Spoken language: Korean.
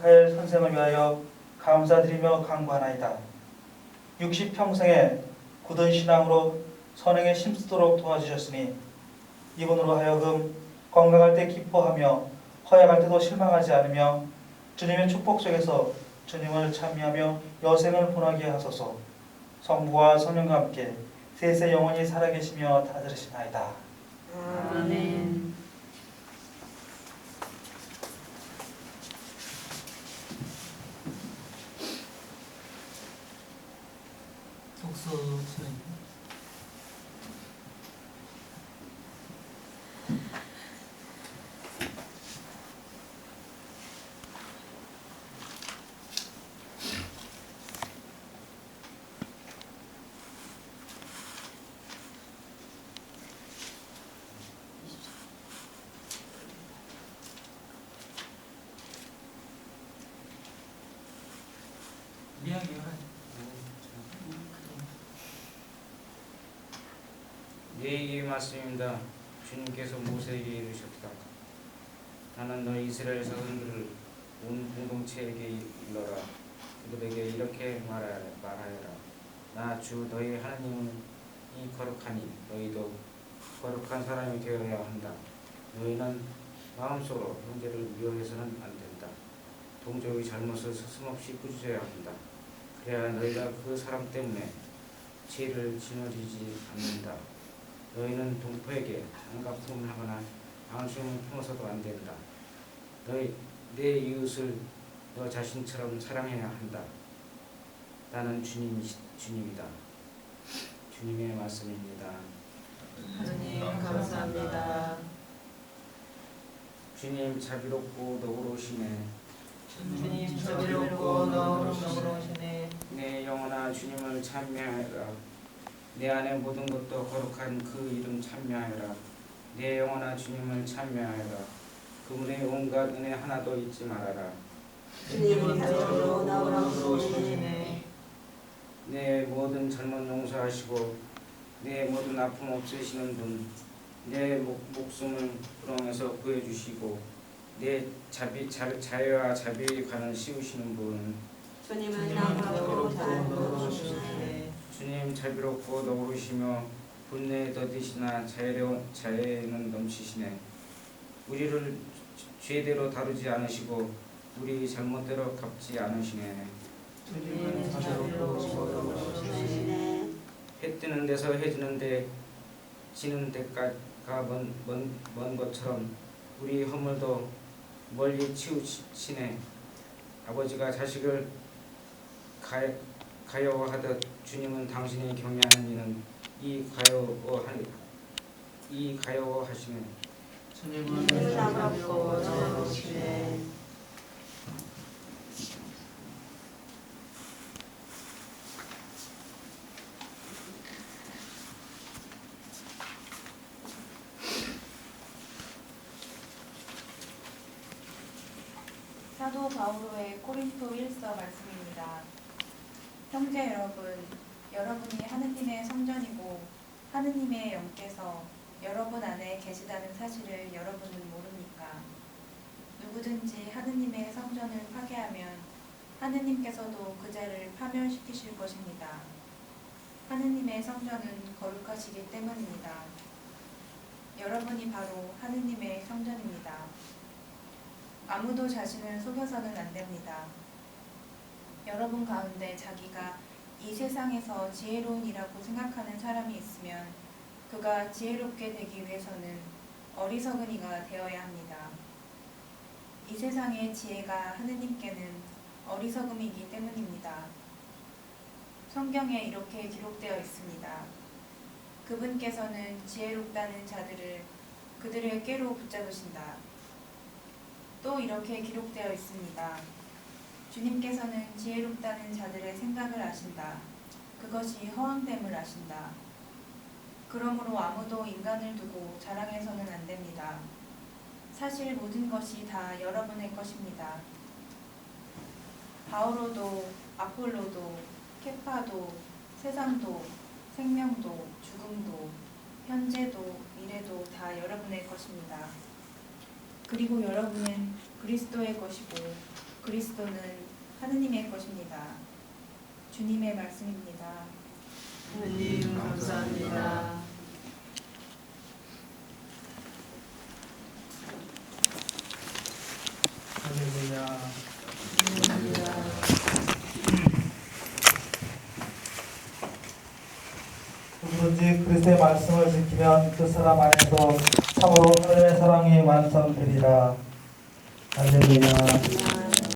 가엘 선생을 위하여 감사드리며 강구하나이다. 60평생에 굳은 신앙으로 선행에 힘쓰도록 도와주셨으니 이분으로 하여금 건강할 때 기뻐하며 허약할 때도 실망하지 않으며 주님의 축복 속에서 주님을 찬미하며 여생을 보내게 하소서 성부와 성령과 함께 세세 영원히 살아계시며 다 들으시나이다. 아멘. 수행 이야기를 하 죠. 네 말씀입니다. 주님께서 모세에게 이르셨다. 나는 너희 이스라엘 자손들을 온 공동체에게 일러라. 그들에게 이렇게 말하, 말하여라. 나 주 너희 하나님은 이 거룩하니 너희도 거룩한 사람이 되어야 한다. 너희는 마음속으로 형제를 미워해서는 안 된다. 동족의 잘못을 스스럼없이 꾸짖어야 한다. 그래야 너희가 그 사람 때문에 죄를 지어지지 않는다. 너희는 동포에게 안갚음을 하거나 앙심을 품어서도 안 된다. 너희 내 이웃을 너 자신처럼 사랑해야 한다. 나는 주님 주님이다. 주님의 말씀입니다. 하느님 감사합니다. 주님 자비롭고 너그러우시네. 주님 자비롭고 너그러우시네. 내 영혼아 주님을 찬미하여라. 내 안에 모든 것도 거룩한 그 이름 찬미하여라. 내 영혼아 주님을 찬미하여라. 그분의 온갖 은혜 하나도 잊지 말아라. 주님 자비롭고 너그러우시네. 내 모든 잘못 용서하시고 내 모든 아픔 없애시는 분, 내 목, 목숨을 구렁에서 구해주시고 내 자비, 자, 자유와 자비의 관을 씌우시는 분, 주님은 나무로 자비로우시네. 주님 자비롭고 너그러시며 분내에 더디시나 자애로, 자애는 넘치시네. 우리를 죄대로 다루지 않으시고 우리 잘못대로 갚지 않으시네. 해 뜨는 데서 해 지는데 지는 데가 먼, 먼, 먼 것처럼 우리 허물도 멀리 치우치네 아버지가 자식을 가, 가여워하듯 주님은 당신이 경외하는 이는 이 가여워하니 이 가여워하시네 주님은 주님 자비롭고 너그러우시네. 사도 바오로의 코린토 1서 말씀입니다. 형제 여러분, 여러분이 하느님의 성전이고 하느님의 영께서 여러분 안에 계시다는 사실을 여러분은 모릅니까? 누구든지 하느님의 성전을 파괴하면 하느님께서도 그 자를 파멸시키실 것입니다. 하느님의 성전은 거룩하시기 때문입니다. 여러분이 바로 하느님의 성전입니다. 아무도 자신을 속여서는 안 됩니다. 여러분 가운데 자기가 이 세상에서 지혜로운이라고 생각하는 사람이 있으면 그가 지혜롭게 되기 위해서는 어리석은 이가 되어야 합니다. 이 세상의 지혜가 하느님께는 어리석음이기 때문입니다. 성경에 이렇게 기록되어 있습니다. 그분께서는 지혜롭다는 자들을 그들의 꾀로 붙잡으신다. 또 이렇게 기록되어 있습니다. 주님께서는 지혜롭다는 자들의 생각을 아신다. 그것이 허황됨을 아신다. 그러므로 아무도 인간을 두고 자랑해서는 안 됩니다. 사실 모든 것이 다 여러분의 것입니다. 바오로도 아폴로도 케파도 세상도 생명도 죽음도 현재도 미래도 다 여러분의 것입니다. 그리고 여러분은 그리스도의 것이고 그리스도는 하느님의 것입니다. 주님의 말씀입니다. 하나님 감사합니다. 할렐루야. 누구든지 그리스도의 말씀을 지키면 그 사람 안에서 참으로 하나님의 사랑이 완성되리라. 할렐루야.